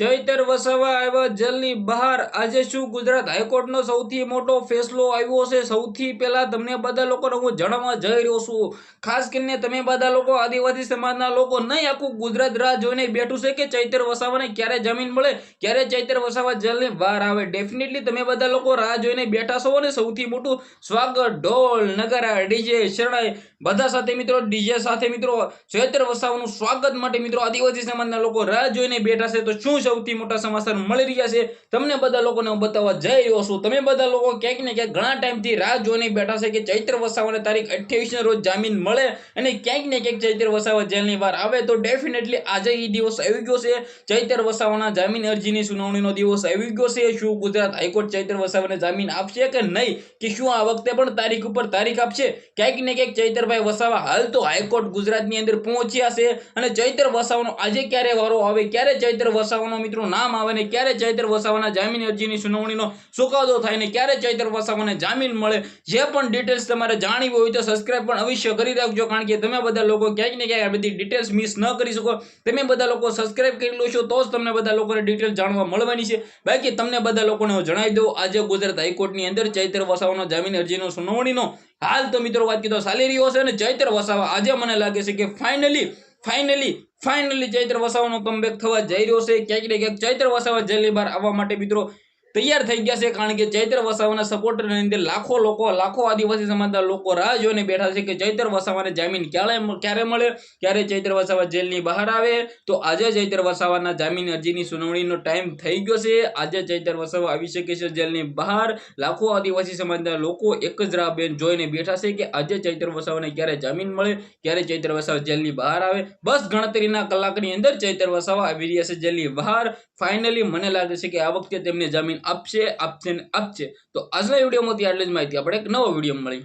ચૈતર વસાવા આવ્યા જેલની બહાર. આજે શું ગુજરાત હાઈકોર્ટનો સૌથી મોટો ફેસલો આવ્યો છે? સૌથી પહેલાં તમને બધા લોકોને હું જણાવવા જઈ રહ્યો છું. ખાસ કરીને તમે બધા લોકો આદિવાસી સમાજના લોકો નહીં આખું ગુજરાત રાહ જોઈને બેઠું છે કે ચૈતર વસાવાને ક્યારે જમીન મળે, ક્યારે ચૈતર વસાવા જેલની બહાર આવે. ડેફિનેટલી તમે બધા લોકો રાહ જોઈને બેઠા છો અને સૌથી મોટું સ્વાગત ઢોલ, નગારા ડીજે શરણાઈ, બધા સાથે મિત્રો ડીજે સાથે મિત્રો, ચૈતર વસાવાનું સ્વાગત માટે મિત્રો આદિવાસી સમાજના લોકો રાહ જોઈને બેઠા છે. તો શું સૌથી મોટા સમાચાર મળી રહ્યા છે. તમને બધા લોકોને હું બતાવવા જઈ રહ્યો છું. તમે બધા લોકો ક્યાંક ને ક્યાંક ઘણા ટાઈમથી રાહ જોઈને બેઠા છે કે ચૈત્ર વસાવાને તારીખ અઠ્યાવીસના રોજ જામીન મળે અને ક્યાંક ને ક્યાંક ચૈત્ર વસાવા જેલની બહાર આવે તો ડેફિનેટલી આજે એ દિવસ આવી ગયો છે. ચૈત્ર વસાવાના જામીન અરજીની સુનાવણીનો દિવસ આવી ગયો છે. શું ગુજરાત હાઈકોર્ટ ચૈત્ર વસાવાને જામીન આપશે કે નહીં? કે શું આ વખતે પણ તારીખ ઉપર તારીખ આપશે? ક્યાંક ને ક્યાંક ચૈતરભાઈ વસાવા હાલ તો હાઈકોર્ટ ગુજરાતની અંદર પહોંચ્યા છે અને ચૈત્ર વસાવાનો આજે ક્યારે વારો આવે? ક્યારે ચૈત્ર વસાવાનો મિત્રો, નામ આવે ને ક્યારે ચૈતર વસાવાના જામીન અરજીની સુનાવણીનો ચુકાદો થાય ને ક્યારે ચૈતર વસાવાને જામીન મળે, જે પણ ડિટેલ્સ તમારે જાણવી હોય તો સબસ્ક્રાઇબ પણ અવશ્ય કરી રાખજો, કારણ કે તમે બધા લોકો ક્યાંક ને ક્યાંક બધી ડિટેલ્સ મિસ ન કરી શકો. તમે બધા લોકો સબસ્ક્રાઇબ કરી લો છો તો જ તમને બધા લોકોને ડિટેલ જાણવા મળવાની છે. બાકી તમને બધા લોકોને હું જણાવી દઉં, આજે ગુજરાત હાઈકોર્ટની અંદર ચૈત્ર વસાવાનો જામીન અરજીનો સુનાવણીનો હાલ તો મિત્રો વાત કીધો ચાલી રહ્યો છે અને ચૈત્ર વસાવા આજે મને લાગે છે કે ફાઇનલી ફાઇનલી ફાઇનલી ચૈત્ર વસાવાનો કમબેક થવા જઈ રહ્યો છે. ક્યાંક ને ક્યાંક ચૈત્ર વસાવા જેલની બહાર આવવા માટે મિત્રો તૈયાર થઈ ગયા છે કારણ કે ચૈત્ર વસાવાના સપોર્ટરની અંદર લાખો લોકો, લાખો આદિવાસી સમાજના લોકો રાહ જોઈને બેઠા છે કે ચૈત્ર વસાવાને જામીન ક્યારે ક્યારે મળે? ક્યારે ચૈત્ર વસાવા જેલની બહાર આવે? તો આજે ચૈત્ર વસાવાના જામીન અરજીની સુનાવણીનો ટાઈમ થઈ ગયો છે. આજે ચૈત્ર વસાવા આવી શકે છે જેલની બહાર. લાખો આદિવાસી સમાજના લોકો એક જ રાહ બેન જોઈને બેઠા છે કે આજે ચૈત્ર વસાવાને ક્યારે જામીન મળે? ક્યારે ચૈત્ર વસાવા જેલની બહાર આવે? બસ ગણતરીના કલાકની અંદર ચૈત્ર વસાવા આવી રહ્યા છે જેલની બહાર. ફાઇનલી મને લાગે છે કે આ વખતે તેમને જામીન આપશે આપશે ને આપશે. તો આજના વિડીયોમાંથી આટલી જ માહિતી. આપણે એક નવો વીડિયો મળી